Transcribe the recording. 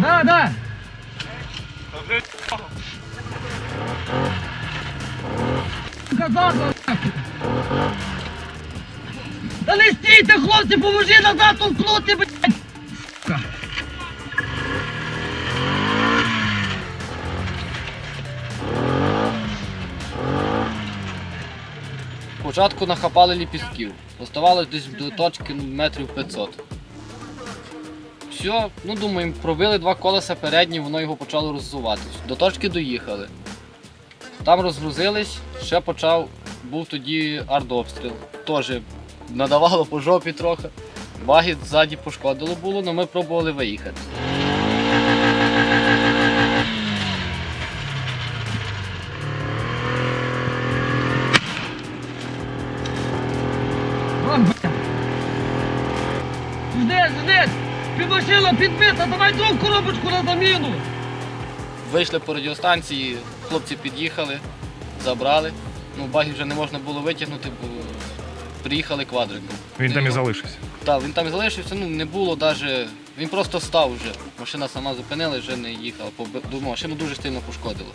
Да, да. Нахуй. Та не стійте, хлопці, поможи назад толкнути, блядь! Спочатку нахапали ліпістків. Оставалось десь до точки метрів 500. Все, ну думаємо, пробили два колеса передні, воно його почало роззуватись. До точки доїхали. Там розгрузились, ще почав, був тоді артобстріл. Теж надавало по жопі трохи. Баги ззаді пошкодило було, але ми пробували виїхати. Жди, жди! Підмашила підбита, давай другу коробочку на заміну! Вийшли по радіостанції, хлопці під'їхали, забрали. Ну, баги вже не можна було витягнути, бо приїхали квадриком. Він там і залишився. Так, він там і залишився, ну не було навіть. Він просто став вже. Машина сама зупинилась, вже не їхала. Думаю, машину дуже сильно пошкодило.